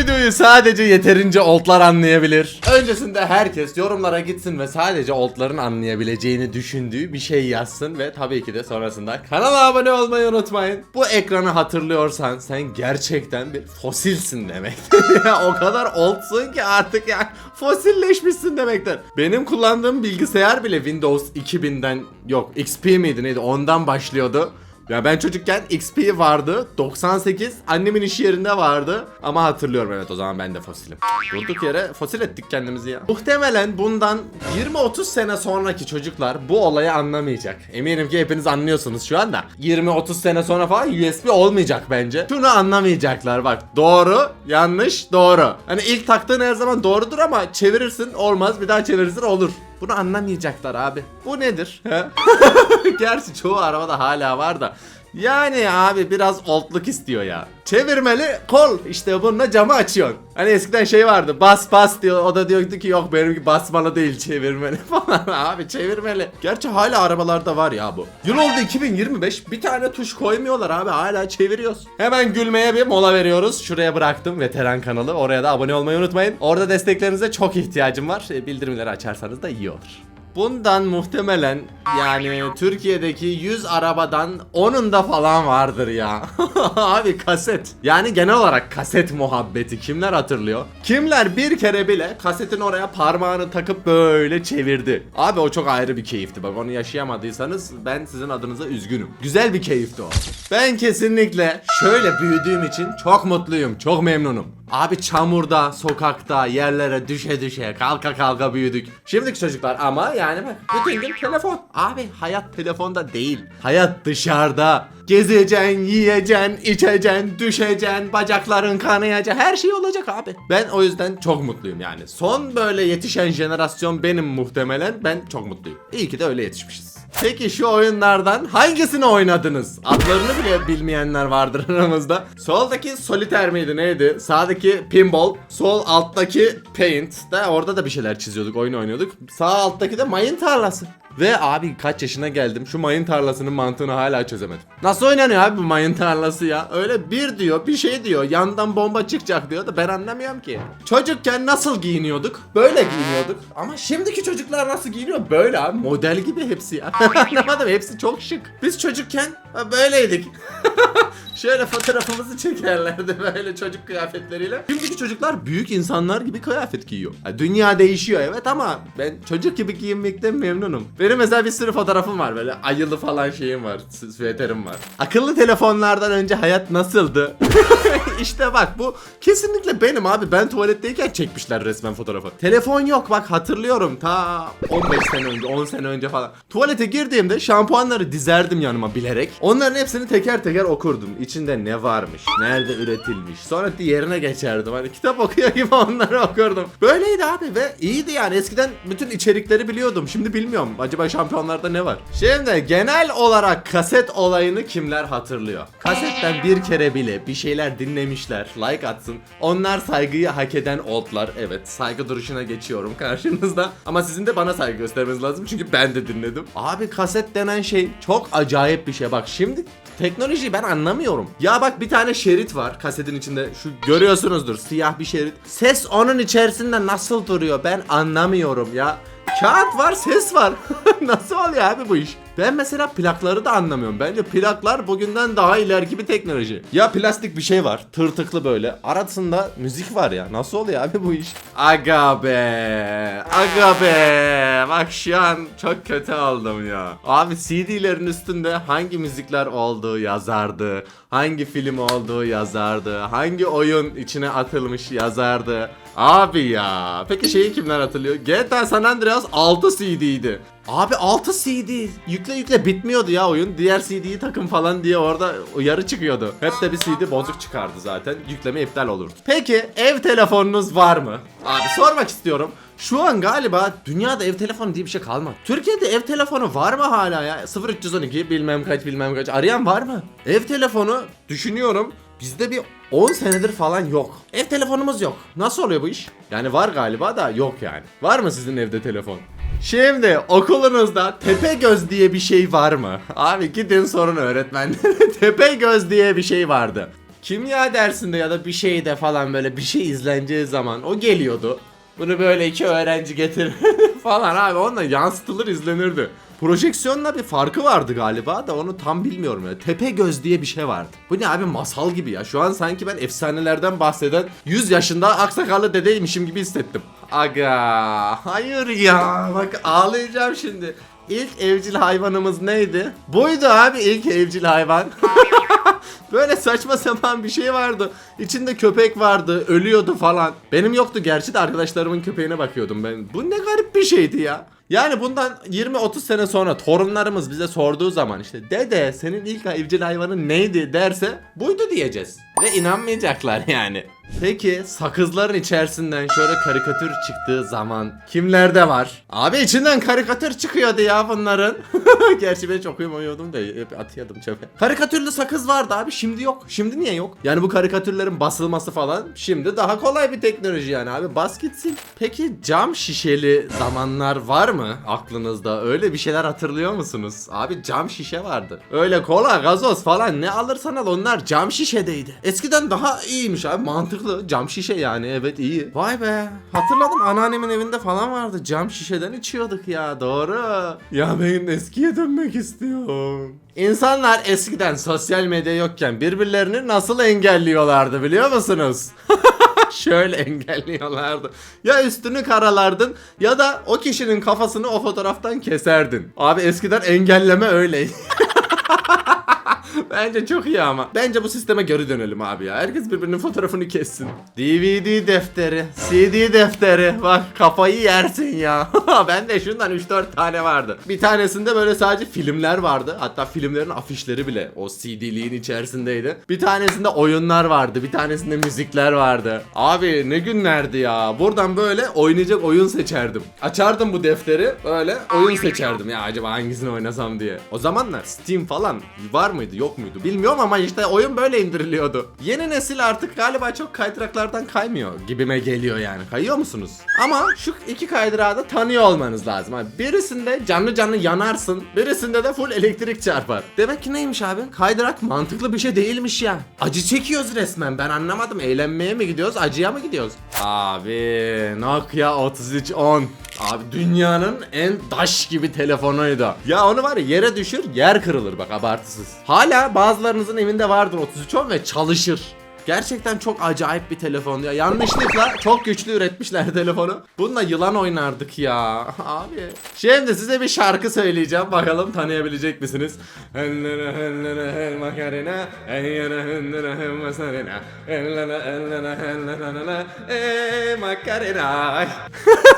videoyu sadece yeterince oltlar anlayabilir. Öncesinde herkes yorumlara gitsin ve sadece oltların anlayabileceğini düşündüğü bir şey yazsın ve tabii ki de sonrasında kanala abone olmayı unutmayın. Bu ekranı hatırlıyorsan sen gerçekten bir fosilsin demek. o kadar oltsun ki artık ya fosilleşmişsin demektir. Benim kullandığım bilgisayar bile Windows 2000'den yok XP miydi neydi ondan başlıyordu. Ya ben çocukken XP vardı, 98 annemin iş yerinde vardı ama hatırlıyorum evet o zaman ben de fosilim. Durduk yere fosil ettik kendimizi ya. Muhtemelen bundan 20-30 sene sonraki çocuklar bu olayı anlamayacak. Eminim ki hepiniz anlıyorsunuz şu anda. 20-30 sene sonra falan USB olmayacak bence. Şunu anlamayacaklar bak doğru, yanlış, doğru. Hani ilk taktığın her zaman doğrudur ama çevirirsin olmaz bir daha çevirirsin olur. Bunu anlamayacaklar abi. Bu nedir? Gerçi çoğu arabada hala var da. Yani abi biraz oltluk istiyor ya. Çevirmeli kol işte bununla camı açıyorsun. Hani eskiden şey vardı bas bas diyor o da diyordu ki yok benimki basmalı değil çevirmeli falan abi çevirmeli. Gerçi hala arabalarda var ya bu. Yıl oldu 2025 bir tane tuş koymuyorlar abi hala çeviriyoruz. Hemen gülmeye bir mola veriyoruz. Şuraya bıraktım veteran kanalı oraya da abone olmayı unutmayın. Orada desteklerinize çok ihtiyacım var. E, Bildirimleri açarsanız da iyi olur. Bundan muhtemelen yani Türkiye'deki 100 arabadan 10'unda falan vardır ya. Abi kaset. Yani genel olarak kaset muhabbeti kimler hatırlıyor? Kimler bir kere bile kasetin oraya parmağını takıp böyle çevirdi. Abi o çok ayrı bir keyifti. Bak onu yaşayamadıysanız ben sizin adınıza üzgünüm. Güzel bir keyifti o. Ben kesinlikle şöyle büyüdüğüm için çok mutluyum. Çok memnunum. Abi çamurda, sokakta, yerlere düşe düşe, kalka kalka büyüdük. Şimdiki çocuklar ama yani bütün gün telefon. Abi hayat telefonda değil. Hayat dışarıda. Gezeceksin, yiyeceksin, içeceksin, düşeceksin, bacakların kanayacak. Her şey olacak abi. Ben o yüzden çok mutluyum yani. Son böyle yetişen jenerasyon benim muhtemelen. Ben çok mutluyum. İyi ki de öyle yetişmişiz. Peki şu oyunlardan hangisini oynadınız? Adlarını bile bilmeyenler vardır aramızda. Soldaki soliter miydi neydi? Sağdaki pinball, sol alttaki paint. Da orada da bir şeyler çiziyorduk, oyun oynuyorduk. Sağ alttaki de mayın tarlası. Ve abi kaç yaşına geldim şu mayın tarlasının mantığını hala çözemedim. Nasıl oynanıyor abi bu mayın tarlası ya? Öyle bir diyor bir şey diyor yandan bomba çıkacak diyor da ben anlamıyorum ki. Çocukken nasıl giyiniyorduk? Böyle giyiniyorduk. Ama şimdiki çocuklar nasıl giyiniyor? Böyle abi model gibi hepsi ya. Anlamadım hepsi çok şık. Biz çocukken böyleydik. Şöyle fotoğrafımızı çekerlerdi böyle çocuk kıyafetleriyle. Şimdiki çocuklar büyük insanlar gibi kıyafet giyiyor. Ha, dünya değişiyor evet ama ben çocuk gibi giyinmekten memnunum. Benim mesela bir sürü fotoğrafım var böyle ayılı falan şeyim var, süveterim var. Akıllı telefonlardan önce hayat nasıldı? işte bak bu kesinlikle benim abi. Ben tuvaletteyken çekmişler resmen fotoğrafı. Telefon yok bak hatırlıyorum ta 15 sene önce 10 sene önce falan. Tuvalete girdiğimde şampuanları dizerdim yanıma bilerek. Onların hepsini teker teker okurdum. İçinde ne varmış, nerede üretilmiş. Sonra diğerine geçerdim. Hani kitap okuyor gibi onları okurdum. Böyleydi abi ve iyiydi yani. Eskiden bütün içerikleri biliyordum. Şimdi bilmiyorum. Acaba şampuanlarda ne var? Şimdi genel olarak kaset olayını kimler hatırlıyor? Kasetten bir kere bile bir şeyler dinlemişler. Like atsın. Onlar saygıyı hak eden oldlar. Evet saygı duruşuna geçiyorum karşınızda. Ama sizin de bana saygı göstermeniz lazım. Çünkü ben de dinledim. Abi kaset denen şey çok acayip bir şey. Bak şimdi teknolojiyi ben anlamıyorum. Ya bak bir tane şerit var kasetin içinde. Şu görüyorsunuzdur siyah bir şerit. Ses onun içerisinde nasıl duruyor ben anlamıyorum ya. Kağıt var, ses var. Nasıl oluyor abi bu iş? Ben mesela plakları da anlamıyorum. Bence plaklar bugünden daha ileriki bir teknoloji. Ya plastik bir şey var. Tırtıklı böyle. Arasında müzik var ya. Nasıl oluyor abi bu iş? Aga be. Aga be. Bak şu an çok kötü oldum ya. Abi CD'lerin üstünde hangi müzikler olduğu yazardı. Hangi film olduğu yazardı. Hangi oyun içine atılmış yazardı. Abi ya. Peki şeyi kimler hatırlıyor? GTA San Andreas 6 CD'ydi. Abi 6 CD yükle yükle bitmiyordu ya oyun. Diğer CD'yi takın falan diye orada uyarı çıkıyordu. Hep de bir CD bozuk çıkardı zaten. Yükleme iptal olurdu. Peki ev telefonunuz var mı? Abi sormak istiyorum. Şu an galiba dünyada ev telefonu diye bir şey kalmadı. Türkiye'de ev telefonu var mı hala ya? 0312 bilmem kaç bilmem kaç arayan var mı? Ev telefonu düşünüyorum. Bizde bir 10 senedir falan yok. Ev telefonumuz yok. Nasıl oluyor bu iş? Yani var galiba da yok yani. Var mı sizin evde telefon? Şimdi okulunuzda tepe göz diye bir şey var mı? Abi gidin sorun öğretmenlere. tepe göz diye bir şey vardı. kimya dersinde ya da bir şeyde falan böyle bir şey izleneceği zaman o geliyordu. Bunu böyle iki öğrenci getirir falan abi onunla yansıtılır izlenirdi. Projeksiyonla bir farkı vardı galiba da onu tam bilmiyorum ya. Tepe göz diye bir şey vardı. Bu ne abi masal gibi ya. Şu an sanki ben efsanelerden bahseden 100 yaşında aksakallı dedeymişim gibi hissettim. Aga hayır ya bak ağlayacağım şimdi. İlk evcil hayvanımız neydi? Buydu abi ilk evcil hayvan. Böyle saçma sapan bir şey vardı. İçinde köpek vardı, ölüyordu falan. Benim yoktu gerçi de arkadaşlarımın köpeğine bakıyordum ben. Bu ne garip bir şeydi ya. Yani bundan 20-30 sene sonra torunlarımız bize sorduğu zaman işte dede senin ilk evcil hayvanın neydi derse buydu diyeceğiz. Ve inanmayacaklar yani. Peki sakızların içerisinden şöyle karikatür çıktığı zaman kimlerde var? Abi içinden karikatür çıkıyordu ya bunların. Gerçi ben çok uyumuyordum da hep atıyordum çöpe. Karikatürlü sakız vardı abi şimdi yok. Şimdi niye yok? Yani bu karikatürlerin basılması falan şimdi daha kolay bir teknoloji yani abi bas gitsin. Peki cam şişeli zamanlar var mı aklınızda? Öyle bir şeyler hatırlıyor musunuz? Abi cam şişe vardı. Öyle kola, gazoz falan ne alırsan al onlar cam şişedeydi. Eskiden daha iyiymiş abi mantıklı. Cam şişe yani evet iyi. Vay be. Hatırladım anneannemin evinde falan vardı. Cam şişeden içiyorduk ya doğru. Ya ben eskiye dönmek istiyorum. İnsanlar eskiden sosyal medya yokken birbirlerini nasıl engelliyorlardı biliyor musunuz? Şöyle engelliyorlardı. Ya üstünü karalardın ya da o kişinin kafasını o fotoğraftan keserdin. Abi eskiden engelleme öyleydi. Bence çok iyi ama. Bence bu sisteme geri dönelim abi ya. Herkes birbirinin fotoğrafını kessin. DVD defteri, CD defteri. Bak kafayı yersin ya. ben de şundan 3-4 tane vardı. Bir tanesinde böyle sadece filmler vardı. Hatta filmlerin afişleri bile o CD'liğin içerisindeydi. Bir tanesinde oyunlar vardı. Bir tanesinde müzikler vardı. Abi ne günlerdi ya. Buradan böyle oynayacak oyun seçerdim. Açardım bu defteri. Böyle oyun seçerdim ya acaba hangisini oynasam diye. O zamanlar Steam falan var mıydı yok muydu bilmiyorum ama işte oyun böyle indiriliyordu. Yeni nesil artık galiba çok kaydıraklardan kaymıyor gibime geliyor yani. Kayıyor musunuz? Ama şu iki kaydırağı da tanıyor olmanız lazım. Birisinde canlı canlı yanarsın, birisinde de full elektrik çarpar. Demek ki neymiş abi? Kaydırak mantıklı bir şey değilmiş ya. Acı çekiyoruz resmen. Ben anlamadım. Eğlenmeye mi gidiyoruz, acıya mı gidiyoruz? Abi Nokia 3310. Abi dünyanın en daş gibi telefonuydu. Ya onu var ya yere düşür yer kırılır bak abartısız. Hala bazılarınızın evinde vardır 3310 ve çalışır. Gerçekten çok acayip bir telefon ya. Yanlışlıkla çok güçlü üretmişler telefonu. Bununla yılan oynardık ya. Abi. Şimdi size bir şarkı söyleyeceğim. Bakalım tanıyabilecek misiniz? Ellere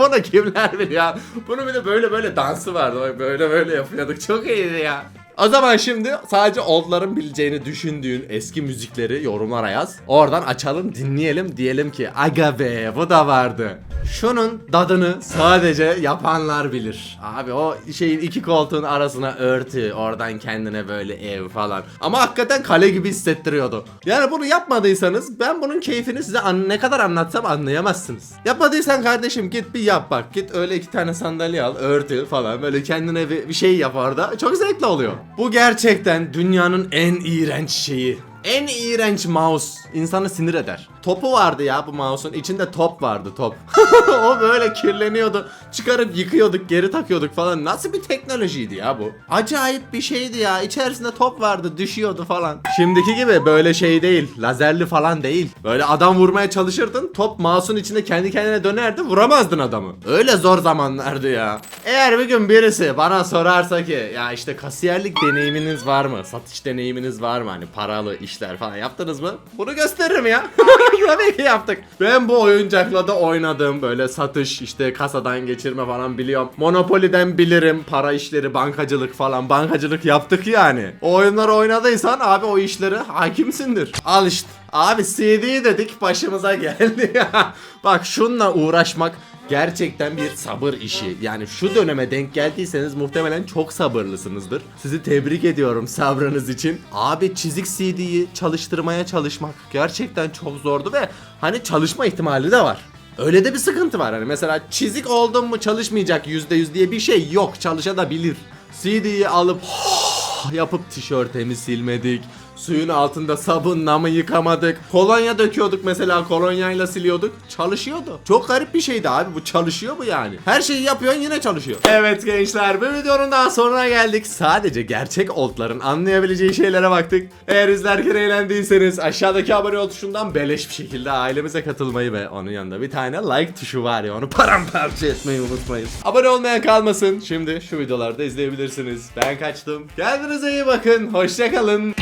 Bunu kimler biliyor? Bunun bir de böyle böyle dansı vardı. Böyle böyle yapıyorduk. Çok iyiydi ya. O zaman şimdi sadece oldların bileceğini düşündüğün eski müzikleri yorumlara yaz. Oradan açalım dinleyelim diyelim ki aga be bu da vardı. Şunun dadını sadece yapanlar bilir. Abi o şeyin iki koltuğun arasına örtü. Oradan kendine böyle ev falan. Ama hakikaten kale gibi hissettiriyordu. Yani bunu yapmadıysanız ben bunun keyfini size ne kadar anlatsam anlayamazsınız. Yapmadıysan kardeşim git bir yap bak. Git öyle iki tane sandalye al örtü falan böyle kendine bir, bir şey yap orada. Çok zevkli oluyor. Bu gerçekten dünyanın en iğrenç şeyi. En iğrenç mouse insanı sinir eder. Topu vardı ya bu mouse'un içinde top vardı top. o böyle kirleniyordu. Çıkarıp yıkıyorduk geri takıyorduk falan. Nasıl bir teknolojiydi ya bu? Acayip bir şeydi ya. İçerisinde top vardı düşüyordu falan. Şimdiki gibi böyle şey değil. Lazerli falan değil. Böyle adam vurmaya çalışırdın. Top mouse'un içinde kendi kendine dönerdi. Vuramazdın adamı. Öyle zor zamanlardı ya. Eğer bir gün birisi bana sorarsa ki ya işte kasiyerlik deneyiminiz var mı? Satış deneyiminiz var mı? Hani paralı işler falan yaptınız mı? Bunu gösteririm ya. Tabii ki yaptık. Ben bu oyuncakla da oynadım. Böyle satış işte kasadan geçirme falan biliyorum. Monopoly'den bilirim. Para işleri, bankacılık falan. Bankacılık yaptık yani. O oyunları oynadıysan abi o işleri hakimsindir. Al işte. Abi CD dedik başımıza geldi ya. Bak şunla uğraşmak gerçekten bir sabır işi. Yani şu döneme denk geldiyseniz muhtemelen çok sabırlısınızdır. Sizi tebrik ediyorum sabrınız için. Abi çizik CD'yi çalıştırmaya çalışmak gerçekten çok zordu ve hani çalışma ihtimali de var. Öyle de bir sıkıntı var hani mesela çizik oldun mu çalışmayacak %100 diye bir şey yok çalışabilir. CD'yi alıp yapıp tişörtemi silmedik. Suyun altında sabunla mı yıkamadık? Kolonya döküyorduk mesela kolonyayla siliyorduk. Çalışıyordu. Çok garip bir şeydi abi bu çalışıyor bu yani. Her şeyi yapıyorsun yine çalışıyor. Evet gençler bu videonun daha sonuna geldik. Sadece gerçek oldların anlayabileceği şeylere baktık. Eğer izlerken eğlendiyseniz aşağıdaki abone ol tuşundan beleş bir şekilde ailemize katılmayı ve onun yanında bir tane like tuşu var ya onu paramparça etmeyi unutmayın. Abone olmayan kalmasın. Şimdi şu videolarda izleyebilirsiniz. Ben kaçtım. Kendinize iyi bakın. Hoşçakalın.